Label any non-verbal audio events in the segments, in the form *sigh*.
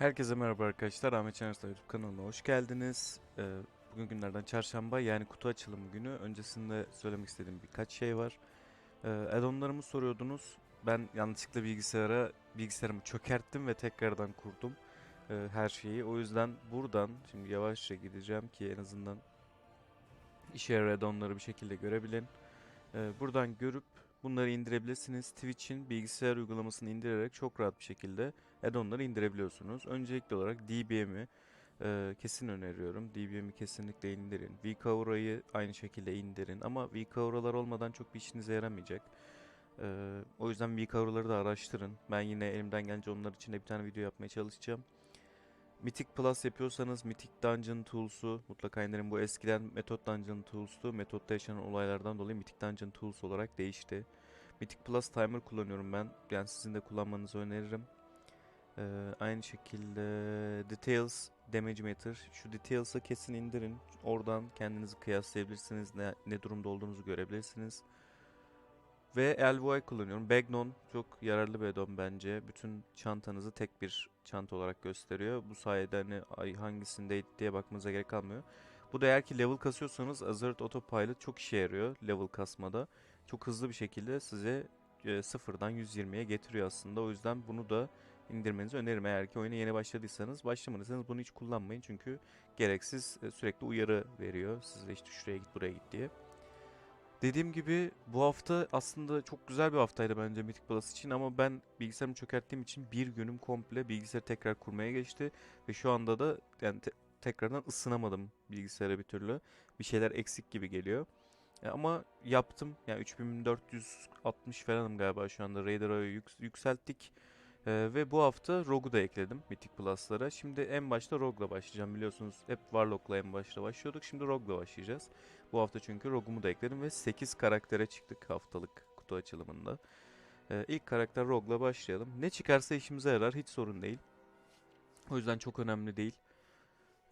Herkese merhaba arkadaşlar. Ahmet Çenersa YouTube kanalına hoş geldiniz. Ee, bugün günlerden çarşamba yani kutu açılımı günü. Öncesinde söylemek istediğim birkaç şey var. Ee, add-onlarımı soruyordunuz. Ben yanlışlıkla bilgisayara bilgisayarımı çökerttim ve tekrardan kurdum ee, her şeyi. O yüzden buradan şimdi yavaşça gideceğim ki en azından işe yarar add-onları bir şekilde görebilin. Ee, buradan görüp bunları indirebilirsiniz. Twitch'in bilgisayar uygulamasını indirerek çok rahat bir şekilde add-onları indirebiliyorsunuz. Öncelikli olarak DBM'i e, kesin öneriyorum. DBM'i kesinlikle indirin. vCover'ı aynı şekilde indirin. Ama vCover'lar olmadan çok bir işinize yaramayacak. E, o yüzden vCover'ları da araştırın. Ben yine elimden gelince onlar için de bir tane video yapmaya çalışacağım. Mythic Plus yapıyorsanız Mythic Dungeon Tools'u mutlaka indirin. Bu eskiden Method Dungeon Tools'tu. Method'da yaşanan olaylardan dolayı Mythic Dungeon Tools olarak değişti. Mythic Plus Timer kullanıyorum ben. Yani sizin de kullanmanızı öneririm. Ee, aynı şekilde Details Damage Meter. Şu Details'ı kesin indirin. Oradan kendinizi kıyaslayabilirsiniz. Ne, ne durumda olduğunuzu görebilirsiniz. Ve LVI kullanıyorum. Bagnon çok yararlı bir addon bence. Bütün çantanızı tek bir çanta olarak gösteriyor. Bu sayede hani ay hangisindeydi diye bakmanıza gerek kalmıyor. Bu da eğer ki level kasıyorsanız Azure Autopilot çok işe yarıyor level kasmada. Çok hızlı bir şekilde size e, sıfırdan 120'ye getiriyor aslında. O yüzden bunu da indirmenizi öneririm. Eğer ki oyuna yeni başladıysanız, başlamadıysanız bunu hiç kullanmayın. Çünkü gereksiz e, sürekli uyarı veriyor. Size işte şuraya git buraya git diye. Dediğim gibi bu hafta aslında çok güzel bir haftaydı bence Mythic Plus için ama ben bilgisayarımı çökerttiğim için bir günüm komple bilgisayarı tekrar kurmaya geçti ve şu anda da yani te- tekrardan ısınamadım bilgisayara bir türlü. Bir şeyler eksik gibi geliyor. E, ama yaptım. Yani 3460 falanım galiba şu anda. Raider'ı yük- yükselttik. Ee, ve bu hafta Rogue'u da ekledim Mythic Plus'lara. Şimdi en başta Rogue'la başlayacağım biliyorsunuz. Hep Warlock'la en başta başlıyorduk. Şimdi Rogue'la başlayacağız. Bu hafta çünkü Rogue'umu da ekledim ve 8 karaktere çıktık haftalık kutu açılımında. Ee, ilk karakter Rogue'la başlayalım. Ne çıkarsa işimize yarar hiç sorun değil. O yüzden çok önemli değil.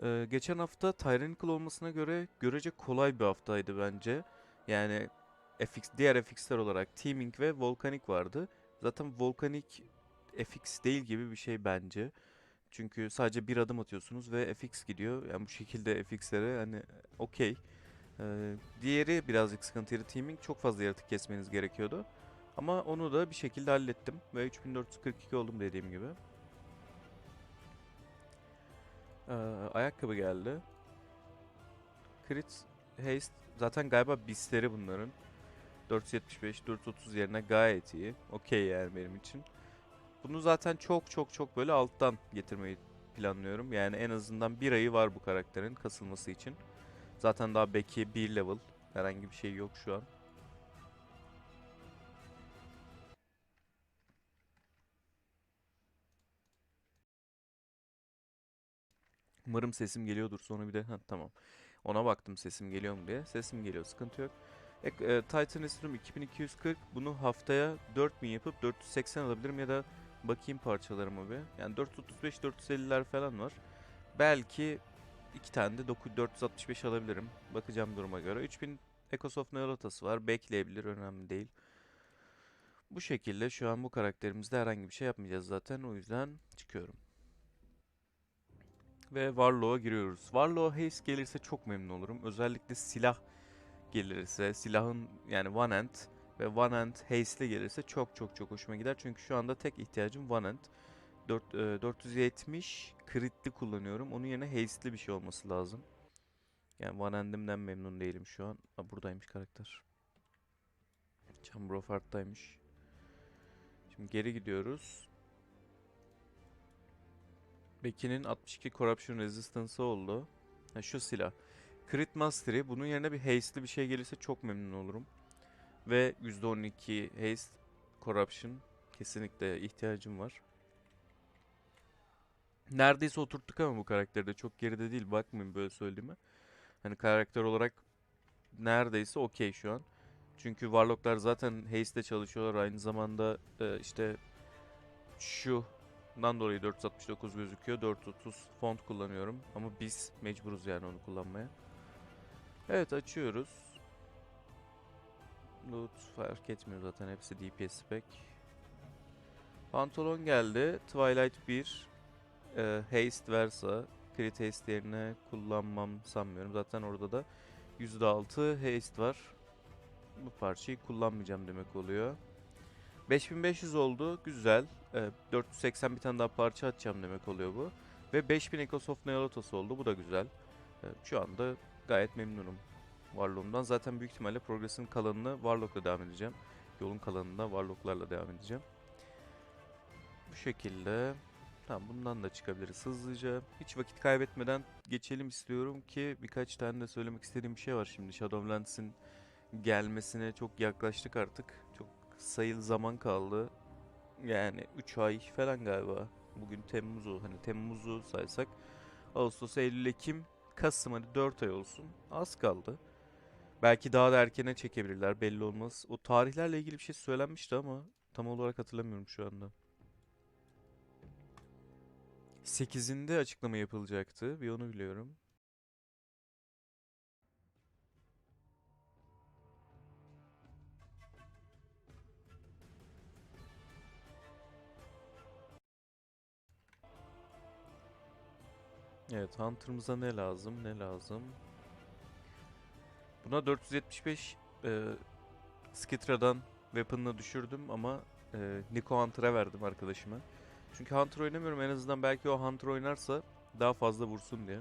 Ee, geçen hafta Tyrannical olmasına göre görece kolay bir haftaydı bence. Yani FX, diğer FX'ler olarak Teaming ve Volcanic vardı. Zaten Volcanic FX değil gibi bir şey bence. Çünkü sadece bir adım atıyorsunuz ve FX gidiyor. Yani bu şekilde FX'lere hani okey. Ee, diğeri birazcık sıkıntıydı. Teaming çok fazla yaratık kesmeniz gerekiyordu. Ama onu da bir şekilde hallettim. Ve 3442 oldum dediğim gibi. Ee, ayakkabı geldi. Crit Haste zaten galiba bisleri bunların. 475, 430 yerine gayet iyi. Okey yani benim için. Bunu zaten çok çok çok böyle alttan getirmeyi planlıyorum. Yani en azından bir ayı var bu karakterin kasılması için. Zaten daha Becky bir level. Herhangi bir şey yok şu an. Umarım sesim geliyordur. Sonra bir de ha tamam. Ona baktım sesim geliyor mu diye. Sesim geliyor. Sıkıntı yok. Ek, e, Titan Ethereum 2240 bunu haftaya 4000 yapıp 480 alabilirim ya da bakayım parçalarıma bir. Yani 435 450'ler falan var. Belki iki tane de 9 465 alabilirim. Bakacağım duruma göre. 3000 Ecosoft Neolatası var. Bekleyebilir önemli değil. Bu şekilde şu an bu karakterimizde herhangi bir şey yapmayacağız zaten. O yüzden çıkıyorum. Ve Warlock'a giriyoruz. Warlock Haste gelirse çok memnun olurum. Özellikle silah gelirse, silahın yani One Hand ve One Hand Haste'li gelirse çok çok çok hoşuma gider. Çünkü şu anda tek ihtiyacım One Hand. 4, e, 470 crit'li kullanıyorum. Onun yerine Haste'li bir şey olması lazım. Yani One Hand'imden memnun değilim şu an. Aa, buradaymış karakter. Chamber of Heart'taymış. Şimdi geri gidiyoruz. Becky'nin 62 Corruption Resistance'ı oldu. Ha, şu silah. Crit Mastery. Bunun yerine bir haste'li bir şey gelirse çok memnun olurum. Ve %12 haste corruption kesinlikle ihtiyacım var. Neredeyse oturttuk ama bu karakterde çok geride değil. Bakmayın böyle söylediğime. Hani karakter olarak neredeyse okey şu an. Çünkü Warlock'lar zaten haste'de çalışıyorlar. Aynı zamanda e, işte şu Bundan dolayı 469 gözüküyor. 430 font kullanıyorum. Ama biz mecburuz yani onu kullanmaya. Evet açıyoruz. Loot fark etmiyor zaten hepsi DPS spec. Pantolon geldi. Twilight 1. e, haste versa crit haste yerine kullanmam sanmıyorum. Zaten orada da %6 haste var. Bu parçayı kullanmayacağım demek oluyor. 5500 oldu. Güzel. E, 480 bir tane daha parça atacağım demek oluyor bu. Ve 5000 Echoes of Neolatos oldu. Bu da güzel. E, şu anda gayet memnunum Warlock'umdan. Zaten büyük ihtimalle progresin kalanını Warlock'la devam edeceğim. Yolun kalanında Warlock'larla devam edeceğim. Bu şekilde. Tamam bundan da çıkabiliriz hızlıca. Hiç vakit kaybetmeden geçelim istiyorum ki birkaç tane de söylemek istediğim bir şey var şimdi. Shadowlands'in gelmesine çok yaklaştık artık. Çok sayılı zaman kaldı. Yani 3 ay falan galiba. Bugün Temmuz'u hani Temmuz'u saysak Ağustos, Eylül, Ekim, Kasım hadi 4 ay olsun. Az kaldı. Belki daha da erkene çekebilirler belli olmaz. O tarihlerle ilgili bir şey söylenmişti ama tam olarak hatırlamıyorum şu anda. 8'inde açıklama yapılacaktı. Bir onu biliyorum. Evet, Hunter'ımıza ne lazım? Ne lazım? Buna 475 e, Skitra'dan weapon'ını düşürdüm ama e, Nico Hunter'a verdim arkadaşıma. Çünkü Hunter oynamıyorum. En azından belki o Hunter oynarsa daha fazla vursun diye.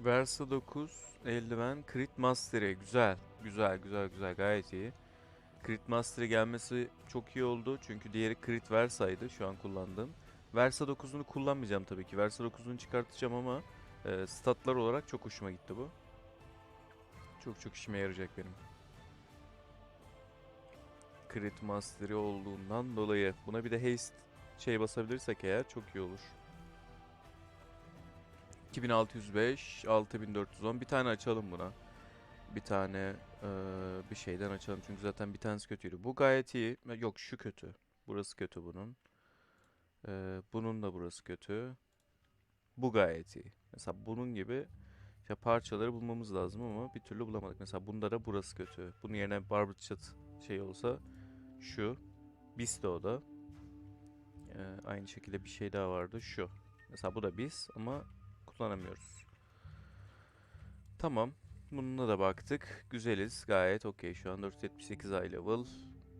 Versa 9, eldiven, Crit Mastery. Güzel, güzel, güzel, güzel. Gayet iyi. Crit Mastery gelmesi çok iyi oldu. Çünkü diğeri Crit Versa'ydı şu an kullandığım. Versa 9'unu kullanmayacağım tabii ki. Versa 9'unu çıkartacağım ama e, statlar olarak çok hoşuma gitti bu. Çok çok işime yarayacak benim. Crit Mastery olduğundan dolayı. Buna bir de haste şey basabilirsek eğer çok iyi olur. 2605, 6410. Bir tane açalım buna. Bir tane eee, bir şeyden açalım. Çünkü zaten bir tanesi kötüydü. Bu gayet iyi. Yok şu kötü. Burası kötü bunun. Eee, bunun da burası kötü. Bu gayet iyi. Mesela bunun gibi ya parçaları bulmamız lazım ama bir türlü bulamadık. Mesela bunda da burası kötü. Bunun yerine Barber Chat şey olsa şu. Bis de da. Ee, aynı şekilde bir şey daha vardı. Şu. Mesela bu da bis ama kullanamıyoruz. Tamam. Bununla da baktık. Güzeliz. Gayet okey. Şu an 478 high level.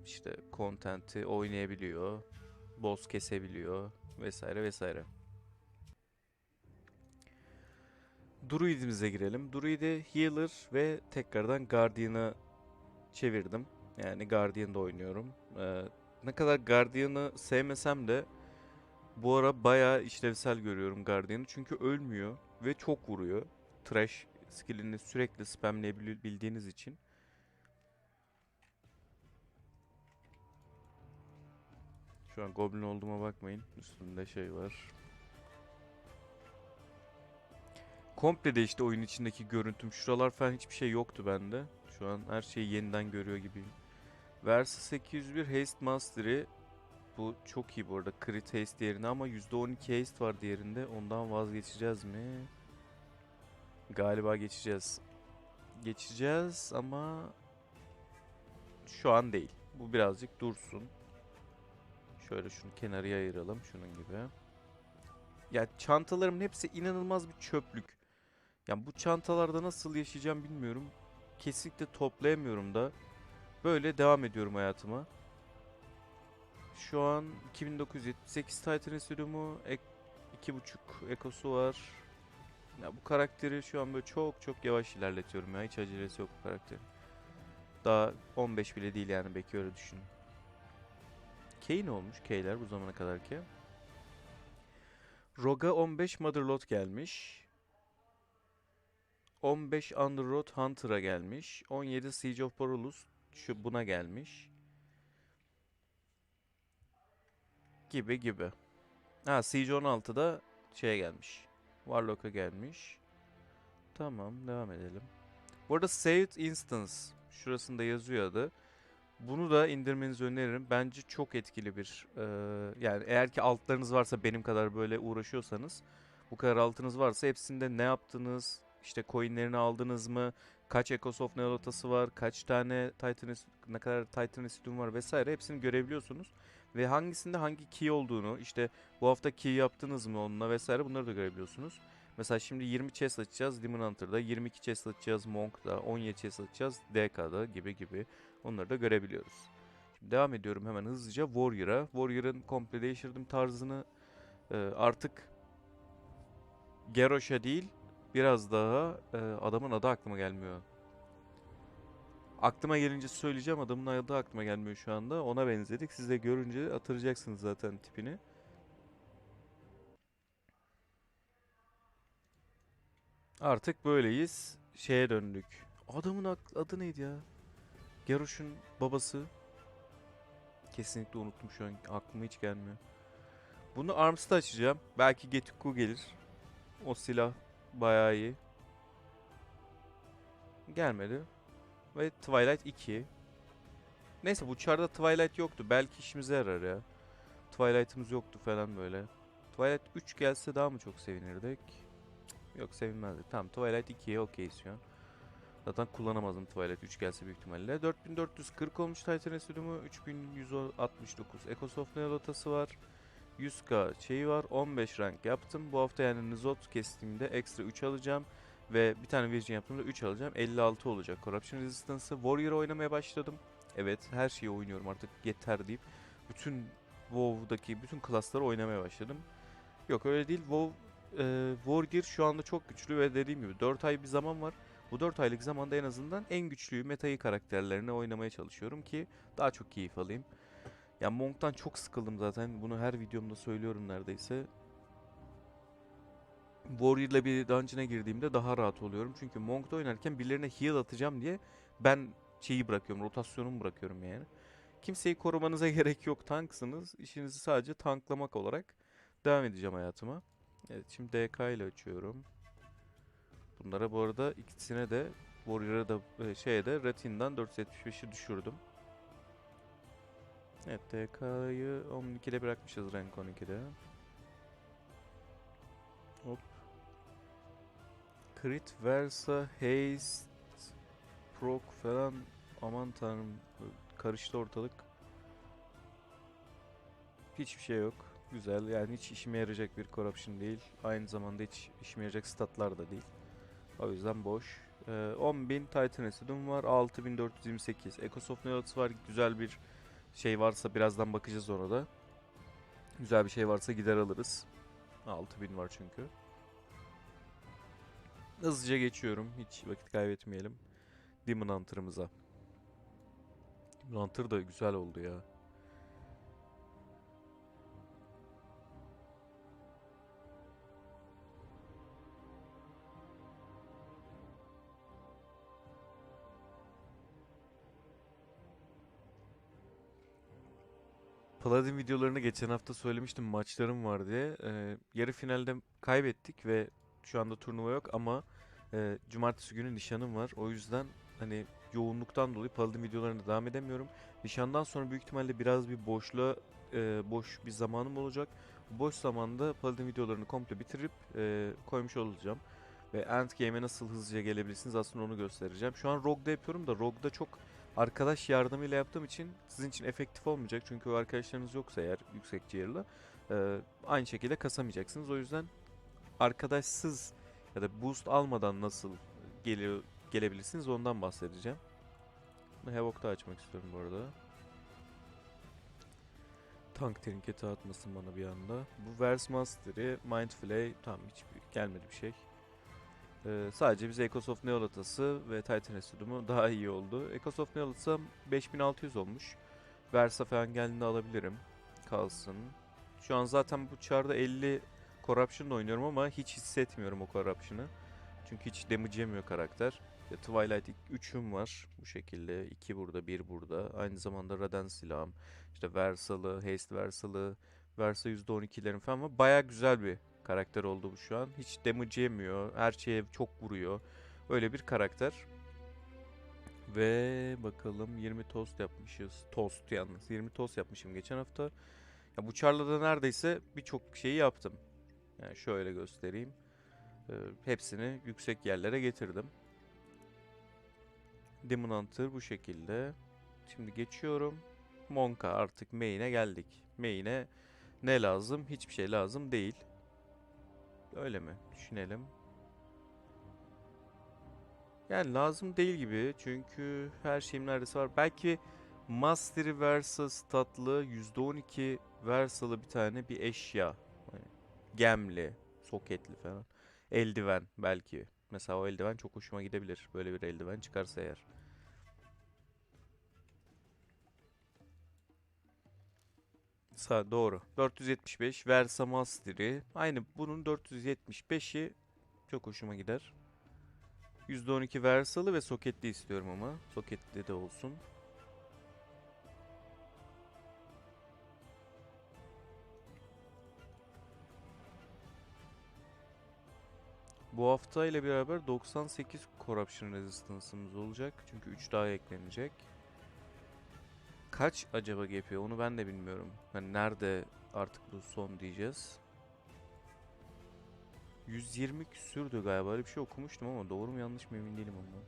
İşte content'i oynayabiliyor. Boss kesebiliyor. Vesaire vesaire. Druid'imize girelim. Druid'i Healer ve tekrardan Guardian'a çevirdim. Yani Guardian'da oynuyorum. Ee, ne kadar Guardian'ı sevmesem de bu ara bayağı işlevsel görüyorum Guardian'ı. Çünkü ölmüyor ve çok vuruyor. Trash skillini sürekli spamleyebildiğiniz için. Şu an goblin olduğuma bakmayın. Üstümde şey var. Komple değişti oyun içindeki görüntüm. Şuralar falan hiçbir şey yoktu bende. Şu an her şeyi yeniden görüyor gibiyim. Versa 801 Haste Mastery. Bu çok iyi bu arada. Crit Haste yerine ama %12 Haste var diğerinde. Ondan vazgeçeceğiz mi? Galiba geçeceğiz. Geçeceğiz ama şu an değil. Bu birazcık dursun. Şöyle şunu kenarıya ayıralım şunun gibi. Ya çantalarımın hepsi inanılmaz bir çöplük. Ya bu çantalarda nasıl yaşayacağım bilmiyorum. Kesinlikle toplayamıyorum da. Böyle devam ediyorum hayatıma. Şu an 2978 Titan ek, 2.5 ekosu var. Ya bu karakteri şu an böyle çok çok yavaş ilerletiyorum ya. Hiç acelesi yok bu karakterin. Daha 15 bile değil yani belki öyle düşünün. K ne olmuş K'ler bu zamana kadar ki? Roga 15 Motherlord gelmiş. 15 Underroad Hunter'a gelmiş. 17 Siege of Borulus şu buna gelmiş. Gibi gibi. Ha Siege 16'da şeye gelmiş. Warlock'a gelmiş. Tamam devam edelim. Bu arada Saved Instance şurasında yazıyor adı. Bunu da indirmenizi öneririm. Bence çok etkili bir eee, yani eğer ki altlarınız varsa benim kadar böyle uğraşıyorsanız bu kadar altınız varsa hepsinde ne yaptınız işte coinlerini aldınız mı kaç Echoes of Neolotası var, kaç tane Titan ne kadar Titan Studium var vesaire hepsini görebiliyorsunuz. Ve hangisinde hangi key olduğunu, işte bu hafta key yaptınız mı onunla vesaire bunları da görebiliyorsunuz. Mesela şimdi 20 chest açacağız Demon Hunter'da, 22 chest açacağız Monk'da, 17 chest açacağız DK'da gibi gibi onları da görebiliyoruz. Şimdi devam ediyorum hemen hızlıca Warrior'a. Warrior'ın komple değiştirdim tarzını. Artık Gerosha değil biraz daha e, adamın adı aklıma gelmiyor. Aklıma gelince söyleyeceğim adamın adı aklıma gelmiyor şu anda. Ona benzedik. Siz de görünce hatırlayacaksınız zaten tipini. Artık böyleyiz. Şeye döndük. Adamın adı neydi ya? Geroş'un babası. Kesinlikle unuttum şu an. Aklıma hiç gelmiyor. Bunu Arms'ta açacağım. Belki Getuku gelir. O silah bayağı iyi. Gelmedi. Ve Twilight 2. Neyse bu çarda Twilight yoktu. Belki işimize yarar ya. Twilight'ımız yoktu falan böyle. Twilight 3 gelse daha mı çok sevinirdik? Yok sevinmezdik. Tamam Twilight 2'ye okeyiz şu an. Zaten kullanamazdım Twilight 3 gelse büyük ihtimalle. 4440 olmuş Titan Studium'u. 3169. Echoes of Neolotası var. 100k şeyi var. 15 rank yaptım. Bu hafta yani Nizot kestiğimde ekstra 3 alacağım. Ve bir tane Virgin yaptığımda 3 alacağım. 56 olacak Corruption Resistance'ı. Warrior oynamaya başladım. Evet her şeyi oynuyorum artık yeter deyip. Bütün WoW'daki bütün klasları oynamaya başladım. Yok öyle değil. WoW e, Wargear şu anda çok güçlü ve dediğim gibi 4 ay bir zaman var. Bu 4 aylık zamanda en azından en güçlü metayı karakterlerini oynamaya çalışıyorum ki daha çok keyif alayım. Ya Monk'tan çok sıkıldım zaten. Bunu her videomda söylüyorum neredeyse. Warrior'la bir dungeon'a girdiğimde daha rahat oluyorum. Çünkü Monk'ta oynarken birilerine heal atacağım diye ben şeyi bırakıyorum, rotasyonumu bırakıyorum yani. Kimseyi korumanıza *laughs* gerek yok. Tanksınız. İşinizi sadece tanklamak olarak devam edeceğim hayatıma. Evet şimdi DK ile açıyorum. Bunlara bu arada ikisine de Warrior'a da e, şeye de Ratin'den 475'i düşürdüm. Evet DK'yı 12'de bırakmışız rank 12'de. Hop. Crit, Versa, Haste, Proc falan aman tanrım karıştı ortalık. Hiçbir şey yok. Güzel yani hiç işime yarayacak bir corruption değil. Aynı zamanda hiç işime yarayacak statlar da değil. O yüzden boş. Ee, 10.000 Titan Acidum var. 6428. Echoes of Neoliths var. Güzel bir şey varsa birazdan bakacağız ona da. Güzel bir şey varsa gider alırız. 6000 var çünkü. Hızlıca geçiyorum. Hiç vakit kaybetmeyelim. Demon Hunter'ımıza. Demon Hunter da güzel oldu ya. Paladin videolarını geçen hafta söylemiştim maçlarım var diye. Ee, yarı finalde kaybettik ve şu anda turnuva yok ama e, cumartesi günü nişanım var. O yüzden hani yoğunluktan dolayı Paladin videolarına devam edemiyorum. Nişandan sonra büyük ihtimalle biraz bir boşluğa e, boş bir zamanım olacak. Boş zamanda Paladin videolarını komple bitirip e, koymuş olacağım. Ve Endgame'e nasıl hızlıca gelebilirsiniz aslında onu göstereceğim. Şu an Rogue'da yapıyorum da Rogue'da çok arkadaş yardımıyla yaptığım için sizin için efektif olmayacak. Çünkü o arkadaşlarınız yoksa eğer yüksek tier'la e, aynı şekilde kasamayacaksınız. O yüzden arkadaşsız ya da boost almadan nasıl geliyor gelebilirsiniz ondan bahsedeceğim. Bunu Havok'ta açmak istiyorum bu arada. Tank trinketi atmasın bana bir anda. Bu Verse Mastery, Mind Flay tam hiç gelmedi bir şey. Ee, sadece bize Echoes of Neolatası ve Titan Studium'u daha iyi oldu. Echoes of Neolatası 5600 olmuş. Versa falan geldiğinde alabilirim. Kalsın. Şu an zaten bu çarda 50 Corruption oynuyorum ama hiç hissetmiyorum o Corruption'ı. Çünkü hiç damage yemiyor karakter. Ya Twilight 3'üm var bu şekilde. 2 burada, 1 burada. Aynı zamanda Raden silahım. İşte Versalı, Haste Versalı, Versa %12'lerim falan var. Baya güzel bir karakter oldu bu şu an. Hiç damage yemiyor. Her şeye çok vuruyor. Öyle bir karakter. Ve bakalım 20 toast yapmışız. Toast yalnız. 20 toast yapmışım geçen hafta. Ya bu Charla'da neredeyse birçok şeyi yaptım. Yani şöyle göstereyim. Ee, hepsini yüksek yerlere getirdim. Demon Hunter bu şekilde. Şimdi geçiyorum. Monka artık main'e geldik. Main'e ne lazım? Hiçbir şey lazım değil. Öyle mi? Düşünelim. Yani lazım değil gibi. Çünkü her şeyim neredeyse var. Belki Mastery Versa statlı %12 Versa'lı bir tane bir eşya. Hani gemli, soketli falan. Eldiven belki. Mesela o eldiven çok hoşuma gidebilir. Böyle bir eldiven çıkarsa eğer. Sa doğru. 475 Versa Mastery. Aynı bunun 475'i çok hoşuma gider. %12 Versa'lı ve soketli istiyorum ama. Soketli de olsun. Bu hafta ile beraber 98 Corruption Resistance'ımız olacak. Çünkü 3 daha eklenecek. Kaç acaba GP onu ben de bilmiyorum. Hani nerede artık bu son diyeceğiz. 120 küsürdü galiba. Öyle bir şey okumuştum ama doğru mu yanlış mı emin değilim ondan.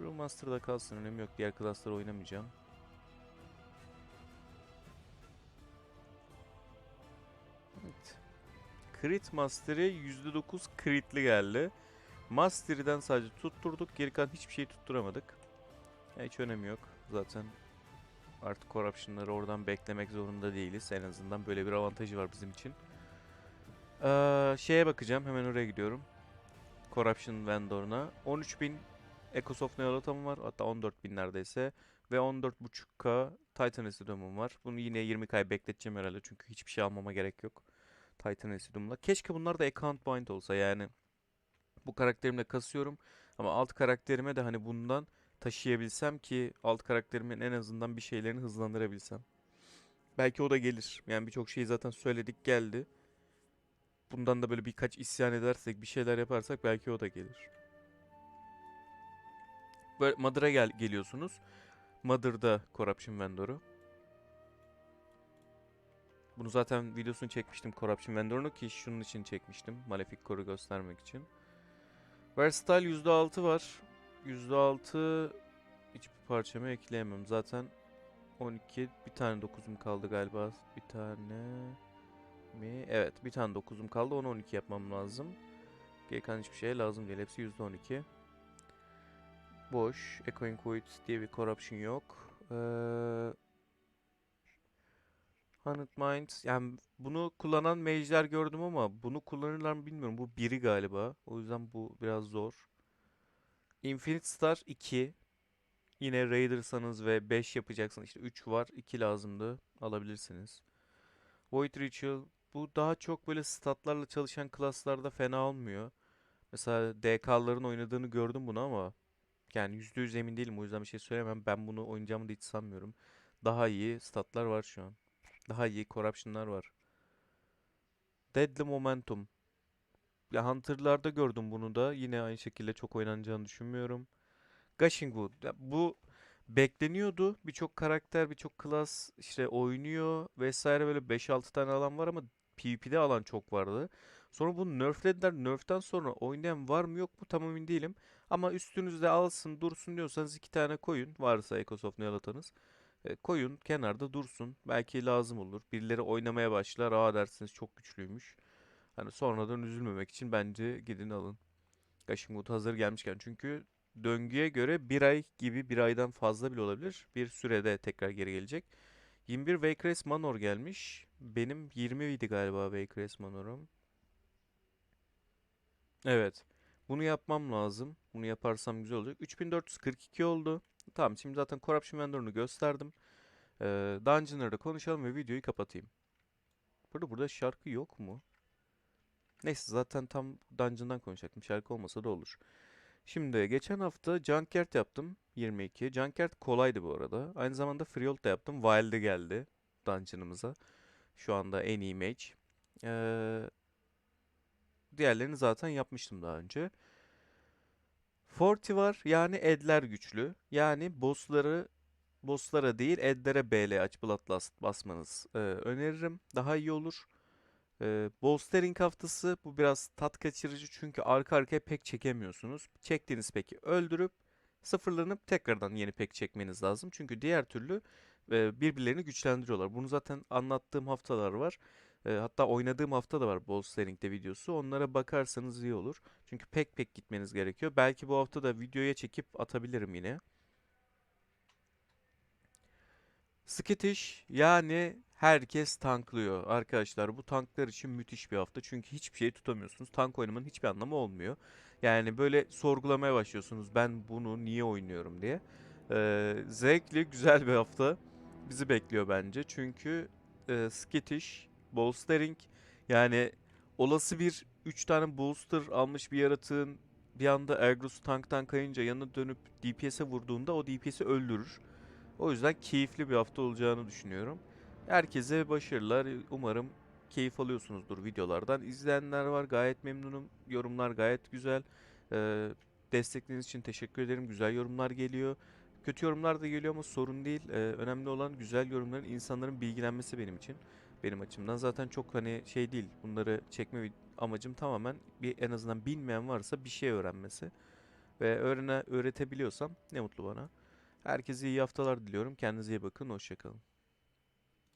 Brewmaster'da kalsın önemi yok. Diğer klasları oynamayacağım. Evet. Crit Master'e %9 critli geldi. Mastery'den sadece tutturduk. Geri kalan hiçbir şey tutturamadık. Hiç önemi yok. Zaten artık Corruption'ları oradan beklemek zorunda değiliz. En azından böyle bir avantajı var bizim için. Ee, şeye bakacağım. Hemen oraya gidiyorum. Corruption Vendor'una. 13.000 Ecosoft Neolatam var. Hatta 14.000 neredeyse. Ve 14.5k Titan Acidum'um var. Bunu yine 20k'ya bekleteceğim herhalde. Çünkü hiçbir şey almama gerek yok. Titan Acidum'la. Keşke bunlar da account bind olsa yani. Bu karakterimle kasıyorum. Ama alt karakterime de hani bundan taşıyabilsem ki alt karakterimin en azından bir şeylerini hızlandırabilsem. Belki o da gelir. Yani birçok şeyi zaten söyledik geldi. Bundan da böyle birkaç isyan edersek, bir şeyler yaparsak belki o da gelir. Böyle Mother'a gel geliyorsunuz. Mother'da Corruption Vendor'u. Bunu zaten videosunu çekmiştim Corruption Vendor'unu ki şunun için çekmiştim. Malefic Core'u göstermek için. Versatile %6 var. %6 hiçbir parçamı ekleyemem. Zaten 12 bir tane 9'um kaldı galiba. Bir tane mi? Evet bir tane 9'um kaldı. Onu 12 yapmam lazım. Geri kalan hiçbir şey lazım değil. Hepsi %12. Boş. Echoing Void diye bir corruption yok. Ee, Hunted Minds. Yani bunu kullanan mage'ler gördüm ama bunu kullanırlar mı bilmiyorum. Bu biri galiba. O yüzden bu biraz zor. Infinite Star 2. Yine Raider'sanız ve 5 yapacaksınız. İşte 3 var. 2 lazımdı. Alabilirsiniz. Void Ritual. Bu daha çok böyle statlarla çalışan klaslarda fena olmuyor. Mesela DK'ların oynadığını gördüm bunu ama yani %100 emin değilim. O yüzden bir şey söylemem. Ben bunu oynayacağımı da hiç sanmıyorum. Daha iyi statlar var şu an. Daha iyi corruption'lar var. Deadly Momentum. Ya Hunter'larda gördüm bunu da. Yine aynı şekilde çok oynanacağını düşünmüyorum. Gushing Wood. Bu bekleniyordu. Birçok karakter, birçok klas işte oynuyor vesaire böyle 5-6 tane alan var ama PvP'de alan çok vardı. Sonra bunu nerflediler. Nerf'ten sonra oynayan var mı yok mu tam emin değilim. Ama üstünüzde alsın dursun diyorsanız iki tane koyun. Varsa Ecosoft Neolatanız. E, koyun kenarda dursun. Belki lazım olur. Birileri oynamaya başlar. Aa dersiniz çok güçlüymüş. Hani sonradan üzülmemek için bence gidin alın. Gushing hazır gelmişken. Çünkü döngüye göre bir ay gibi bir aydan fazla bile olabilir. Bir sürede tekrar geri gelecek. 21 Waycrest Manor gelmiş. Benim 20 idi galiba Waycrest Manor'um. Evet. Bunu yapmam lazım. Bunu yaparsam güzel olacak. 3442 oldu. Tamam şimdi zaten Corruption Vendor'unu gösterdim. Ee, Dungeoneer'da konuşalım ve videoyu kapatayım. Burada burada şarkı yok mu? Neyse zaten tam Dungeon'dan konuşacaktım. Şarkı olmasa da olur. Şimdi geçen hafta Junkert yaptım. 22. Junkert kolaydı bu arada. Aynı zamanda Freehold da yaptım. Wild'e geldi Dungeon'ımıza. Şu anda en iyi mage. Ee, diğerlerini zaten yapmıştım daha önce. Forti var. Yani edler güçlü. Yani bossları bosslara değil edlere BL aç Bloodlust basmanız e, öneririm. Daha iyi olur. E, bolstering haftası bu biraz tat kaçırıcı çünkü arka arkaya pek çekemiyorsunuz. Çektiğiniz peki öldürüp sıfırlanıp tekrardan yeni pek çekmeniz lazım. Çünkü diğer türlü e, birbirlerini güçlendiriyorlar. Bunu zaten anlattığım haftalar var. E, hatta oynadığım hafta da var Ball Steering'de videosu. Onlara bakarsanız iyi olur. Çünkü pek pek gitmeniz gerekiyor. Belki bu hafta da videoya çekip atabilirim yine. Skittish yani herkes tanklıyor arkadaşlar. Bu tanklar için müthiş bir hafta. Çünkü hiçbir şey tutamıyorsunuz. Tank oynamanın hiçbir anlamı olmuyor. Yani böyle sorgulamaya başlıyorsunuz. Ben bunu niye oynuyorum diye. Ee, zevkli, güzel bir hafta bizi bekliyor bence. Çünkü e, Skittish, Bolstering yani olası bir 3 tane bolster almış bir yaratığın bir anda Ergrus tanktan kayınca yanına dönüp DPS'e vurduğunda o DPS'i öldürür. O yüzden keyifli bir hafta olacağını düşünüyorum. Herkese başarılar. Umarım keyif alıyorsunuzdur videolardan. İzleyenler var. Gayet memnunum. Yorumlar gayet güzel. Ee, destekleriniz için teşekkür ederim. Güzel yorumlar geliyor. Kötü yorumlar da geliyor ama sorun değil. Ee, önemli olan güzel yorumların insanların bilgilenmesi benim için. Benim açımdan zaten çok hani şey değil. Bunları çekme amacım tamamen bir en azından bilmeyen varsa bir şey öğrenmesi. Ve öğrene öğretebiliyorsam ne mutlu bana. Herkese iyi haftalar diliyorum. Kendinize iyi bakın. Hoşçakalın.